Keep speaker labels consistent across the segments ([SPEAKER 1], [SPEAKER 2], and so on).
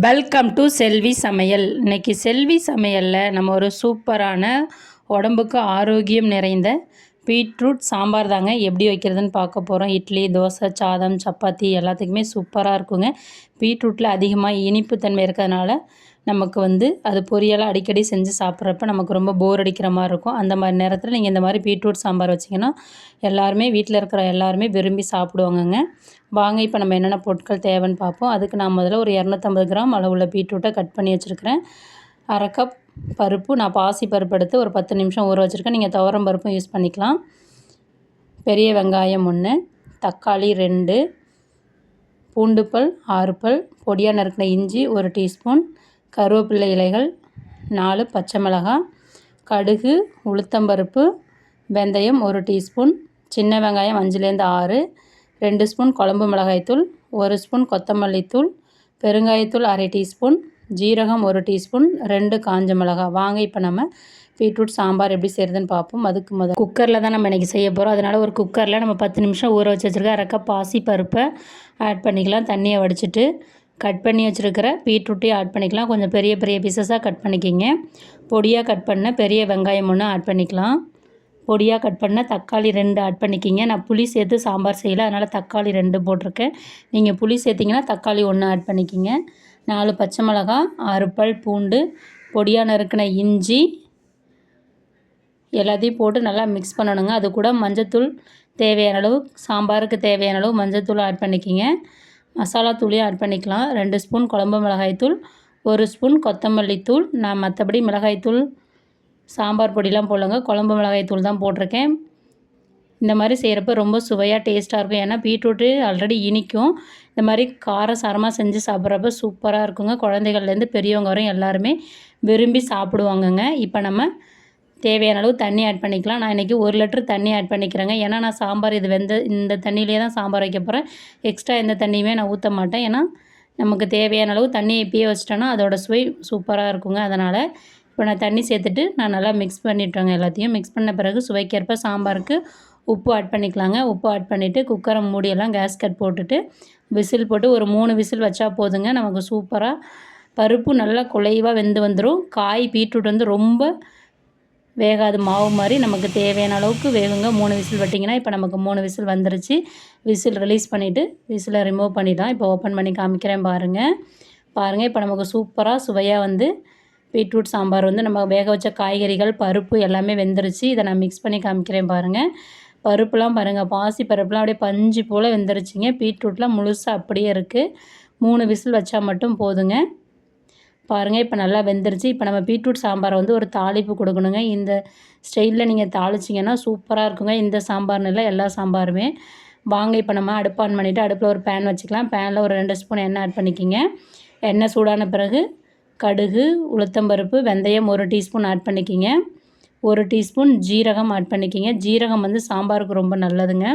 [SPEAKER 1] Welcome to செல்வி சமையல் இன்னைக்கு செல்வி சமையலில் நம்ம ஒரு சூப்பரான உடம்புக்கு ஆரோக்கியம் நிறைந்த பீட்ரூட் சாம்பார் தாங்க. எப்படி வைக்கிறதுன்னு பார்க்க போகிறோம் இட்லி தோசை சாதம் சப்பாத்தி எல்லாத்துக்குமே சூப்பராக இருக்குங்க. பீட்ரூட்டில் அதிகமாக இனிப்பு தன்மை இருக்கிறதுனால நமக்கு வந்து அது பொரியலாக அடிக்கடி செஞ்சு சாப்பிட்றப்ப நமக்கு ரொம்ப போர் அடிக்கிற மாதிரி இருக்கும். அந்த மாதிரி நேரத்தில் நீங்கள் இந்த மாதிரி பீட்ரூட் சாம்பார் வச்சிங்கன்னா எல்லாருமே வீட்டில் இருக்கிற எல்லாருமே விரும்பி சாப்பிடுவாங்கங்க. வாங்க இப்போ நம்ம என்னென்ன பொருட்கள் தேவைன்னு பார்ப்போம். அதுக்கு நான் முதல்ல ஒரு இரநூத்தம்பது கிராம் அளவுள்ள பீட்ரூட்டை கட் பண்ணி வச்சுருக்கிறேன். அரை கப் பருப்பு நான் பாசி பருப்பு எடுத்து ஒரு பத்து நிமிஷம் ஊற வச்சுருக்கேன். நீங்கள் துவரம் பருப்பும் யூஸ் பண்ணிக்கலாம். பெரிய வெங்காயம் ஒன்று தக்காளி ரெண்டு பூண்டுப்பல் ஆறு பல் பொடியாக நறுக்கின இஞ்சி ஒரு டீஸ்பூன் கருவேப்பிள்ளை இலைகள் நாலு பச்சை மிளகாய் கடுகு உளுத்தம்பருப்பு வெந்தயம் ஒரு டீஸ்பூன் சின்ன வெங்காயம் அஞ்சுலேருந்து ஆறு ரெண்டு ஸ்பூன் குழம்பு மிளகாய்த்தூள் ஒரு ஸ்பூன் கொத்தமல்லி தூள் பெருங்காயத்தூள் அரை டீஸ்பூன் ஜீரகம் ஒரு டீஸ்பூன் ரெண்டு காஞ்ச மிளகா. வாங்க இப்போ நம்ம பீட்ரூட் சாம்பார் எப்படி செய்கிறதுன்னு பார்ப்போம் அதுக்கு முதல் குக்கரில் தான் நம்ம இன்றைக்கி செய்ய போகிறோம் அதனால் ஒரு குக்கரில் நம்ம பத்து நிமிஷம் ஊற வச்சு வச்சுருக்க அரைக்க பாசி பருப்பை ஆட் பண்ணிக்கலாம். தண்ணியை வடிச்சிட்டு கட் பண்ணி வச்சுருக்கிற பீட்ரூட்டையும் ஆட் பண்ணிக்கலாம். கொஞ்சம் பெரிய பெரிய பீசஸாக கட் பண்ணிக்கிங்க. பொடியாக கட் பண்ண பெரிய வெங்காயம் ஒன்று ஆட் பண்ணிக்கலாம். பொடியாக கட் பண்ண தக்காளி ரெண்டு ஆட் பண்ணிக்கிங்க. நான் புளி சேர்த்து சாம்பார் செய்யலை. அதனால் தக்காளி ரெண்டு போட்டிருக்கேன். நீங்கள் புளி சேர்த்திங்கன்னா தக்காளி ஒன்று ஆட் பண்ணிக்கிங்க. நாலு பச்சை மிளகா ஆறு பல் பூண்டு பொடியாக நறுக்கின இஞ்சி எல்லாத்தையும் போட்டு நல்லா மிக்ஸ் பண்ணணுங்க. அது கூட மஞ்சத்தூள் தேவையான அளவு சாம்பாருக்கு தேவையான அளவு மஞ்சத்தூள் ஆட் பண்ணிக்கிங்க. மசாலா தூளையும் ஆட் பண்ணிக்கலாம். ரெண்டு ஸ்பூன் குழம்பு மிளகாய்த்தூள் ஒரு ஸ்பூன் கொத்தமல்லி தூள். நான் மற்றபடி மிளகாய்த்தூள் சாம்பார் பொடிலாம் போடலங்க. குழம்பு மிளகாய்த்தூள் தான் போட்டிருக்கேன். இந்த மாதிரி செய்கிறப்ப ரொம்ப சுவையாக டேஸ்ட்டாக இருக்கும். ஏன்னா பீட்ரூட்டு ஆல்ரெடி இனிக்கும். இந்த மாதிரி கார சாரமாக செஞ்சு சாப்பிட்றப்ப சூப்பராக இருக்குங்க. குழந்தைகள்லேருந்து பெரியவங்க வரையும் எல்லாருமே விரும்பி சாப்பிடுவாங்கங்க. இப்போ நம்ம தேவையான அளவு தண்ணி ஆட் பண்ணிக்கலாம். நான் இன்றைக்கி ஒரு லிட்டர் தண்ணி ஆட் பண்ணிக்கிறேங்க. ஏன்னா நான் சாம்பார் இது வெந்த இந்த தண்ணியிலே தான் சாம்பார் வைக்க போகிறேன் எக்ஸ்ட்ரா எந்த தண்ணியுமே நான் ஊற்ற மாட்டேன். ஏன்னா நமக்கு தேவையான அளவு தண்ணி இப்பயே வச்சிட்டோன்னா அதோட சுவை சூப்பராக இருக்குங்க. அதனால் இப்போ நான் தண்ணி சேர்த்துட்டு நான் நல்லா மிக்ஸ் பண்ணிட்டேங்க எல்லாத்தையும். மிக்ஸ் பண்ண பிறகு சுவைக்கேற்ப சாம்பாருக்கு உப்பு ஆட் பண்ணிக்கலாங்க. உப்பு ஆட் பண்ணிவிட்டு குக்கரை மூடியெல்லாம் கேஸ் கட் போட்டுட்டு விசில் போட்டு ஒரு மூணு விசில் வச்சா போதுங்க. நமக்கு சூப்பராக பருப்பு நல்லா குலைவாக வெந்து வந்துடும் காய் பீட்ரூட் வந்து ரொம்ப வேகாது. மாவு மாதிரி நமக்கு தேவையான அளவுக்கு வேகுங்க. மூணு விசில் வட்டிங்கன்னா இப்போ நமக்கு மூணு விசில் வந்துருச்சு. விசில் ரிலீஸ் பண்ணிவிட்டு விசிலை ரிமூவ் பண்ணிடலாம். இப்போ ஓப்பன் பண்ணி காமிக்கிறேன் பாருங்கள் பாருங்கள் இப்போ நமக்கு சூப்பராக சுவையாக வந்து பீட்ரூட் சாம்பார் வந்து நம்ம வேக வச்ச காய்கறிகள் பருப்பு எல்லாமே வெந்துருச்சு. இதை நான் மிக்ஸ் பண்ணி காமிக்கிறேன் பாருங்கள் பருப்புலாம் பாருங்கள் பாசி பருப்புலாம் அப்படியே பஞ்சு போல் வெந்துருச்சுங்க. பீட்ரூட்லாம் முழுசாக அப்படியே இருக்குது மூணு விசில் வச்சா மட்டும் போதுங்க. பாருங்கள் இப்போ நல்லா வெந்துருச்சு. இப்போ நம்ம பீட்ரூட் சாம்பாரை வந்து ஒரு தாளிப்பு கொடுக்கணுங்க. இந்த ஸ்டைலில் நீங்கள் தாளிச்சிங்கன்னா சூப்பராக இருக்குங்க. இந்த சாம்பார்னு இல்லை எல்லா சாம்பாருமே. வாங்க இப்போ நம்ம அடுப்பு ஆன் பண்ணிவிட்டு அடுப்பில் ஒரு பேன் வச்சுக்கலாம். பேனில் ஒரு ரெண்டு ஸ்பூன் எண்ணெய் ஆட் பண்ணிக்கிங்க. எண்ணெய் சூடான பிறகு கடுகு உளுத்தம்பருப்பு வெந்தயம் ஒரு டீஸ்பூன் ஆட் பண்ணிக்கிங்க. ஒரு டீஸ்பூன் ஜீரகம் ஆட் பண்ணிக்கிங்க. ஜீரகம் வந்து சாம்பாருக்கு ரொம்ப நல்லதுங்க.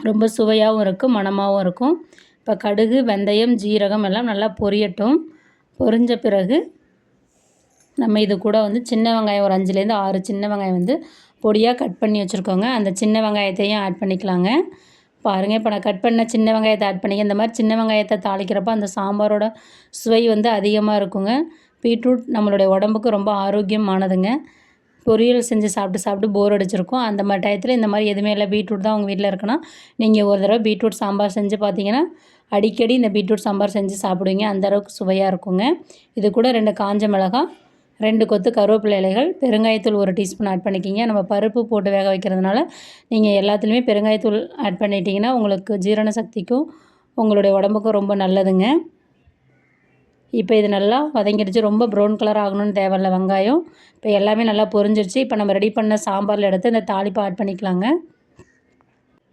[SPEAKER 1] ரொம்ப சுவையாகவும் இருக்கும் மணமாகவும் இருக்கும் இப்போ கடுகு வெந்தயம் ஜீரகம் எல்லாம் நல்லா பொரியட்டும். பொரிஞ்ச பிறகு நம்ம இது கூட வந்து சின்ன வெங்காயம் ஒரு அஞ்சுலேருந்து ஆறு சின்ன வெங்காயம் வந்து பொடியாக கட் பண்ணி வச்சுருக்கோங்க. அந்த சின்ன வெங்காயத்தையும் ஆட் பண்ணிக்கலாங்க. பாருங்கள் இப்போ நான் கட் பண்ண சின்ன வெங்காயத்தை ஆட் பண்ணிக்க இந்த மாதிரி சின்ன வெங்காயத்தை தாளிக்கிறப்ப அந்த சாம்பாரோட சுவை வந்து அதிகமாக இருக்குங்க. பீட்ரூட் நம்மளுடைய உடம்புக்கு ரொம்ப ஆரோக்கியமானதுங்க. பொரியல் செஞ்சு சாப்பிட்டு சாப்பிட்டு போர் அடிச்சிருக்கும். அந்த மாதிரி டயத்தில் இந்த மாதிரி எதுவுமே இல்லை. பீட்ரூட் தான் உங்கள் வீட்டில் இருக்குன்னா நீங்கள் ஒரு தடவை பீட்ரூட் சாம்பார் செஞ்சு பார்த்தீங்கன்னா அடிக்கடி இந்த பீட்ரூட் சாம்பார் செஞ்சு சாப்பிடுவீங்க. அந்தளவுக்கு சுவையாக இருக்குங்க. இது கூட ரெண்டு காஞ்ச மிளகாய் ரெண்டு கொத்து கருவேப்பிலை இலைகள் பெருங்காயத்தூள் ஒரு டீஸ்பூன் ஆட் பண்ணிக்கிங்க. நம்ம பருப்பு போட்டு வேக வைக்கிறதுனால நீங்கள் எல்லாத்துலேயுமே பெருங்காயத்தூள் ஆட் பண்ணிட்டீங்கன்னா உங்களுக்கு ஜீரண சக்திக்கும் உங்களுடைய உடம்புக்கும் ரொம்ப நல்லதுங்க. இப்போ இது நல்லா வதங்கிடுச்சு. ரொம்ப ப்ரௌன் கலர் ஆகணும்னு தேவையில்ல வெங்காயம். இப்போ எல்லாமே நல்லா பொரிஞ்சிருச்சு. இப்போ நம்ம ரெடி பண்ண சாம்பாரில் எடுத்து இந்த தாளிப்பை ஆட் பண்ணிக்கலாங்க.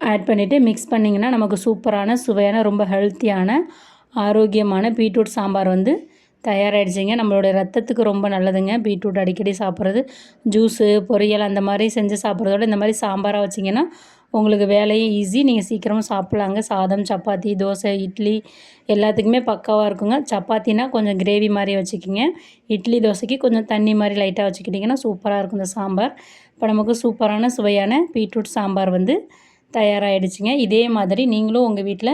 [SPEAKER 1] ஆட் பண்ணிவிட்டு மிக்ஸ் பண்ணிங்கன்னா நமக்கு சூப்பரான சுவையான ரொம்ப ஹெல்த்தியான ஆரோக்கியமான பீட்ரூட் சாம்பார் வந்து தயாராகிடுச்சிங்க நம்மளுடைய ரத்தத்துக்கு ரொம்ப நல்லதுங்க. பீட்ரூட் அடிக்கடி சாப்பிட்றது ஜூஸு பொரியல் அந்த மாதிரி செஞ்சு சாப்பிட்றதோட இந்த மாதிரி சாம்பாராக வச்சிங்கன்னா உங்களுக்கு வேலையும் ஈஸி. நீங்கள் சீக்கிரமாக சாப்பிட்லாங்க. சாதம் சப்பாத்தி தோசை இட்லி எல்லாத்துக்குமே பக்காவாக இருக்குங்க. சப்பாத்தினா கொஞ்சம் கிரேவி மாதிரி வச்சுக்கிங்க. இட்லி தோசைக்கு கொஞ்சம் தண்ணி மாதிரி லைட்டாக வச்சுக்கிட்டிங்கன்னா சூப்பராக இருக்கும் இந்த சாம்பார். இப்போ நமக்கு சூப்பரான சுவையான பீட்ரூட் சாம்பார் வந்து தயாராகிடுச்சிங்க இதே மாதிரி நீங்களும் உங்கள் வீட்டில்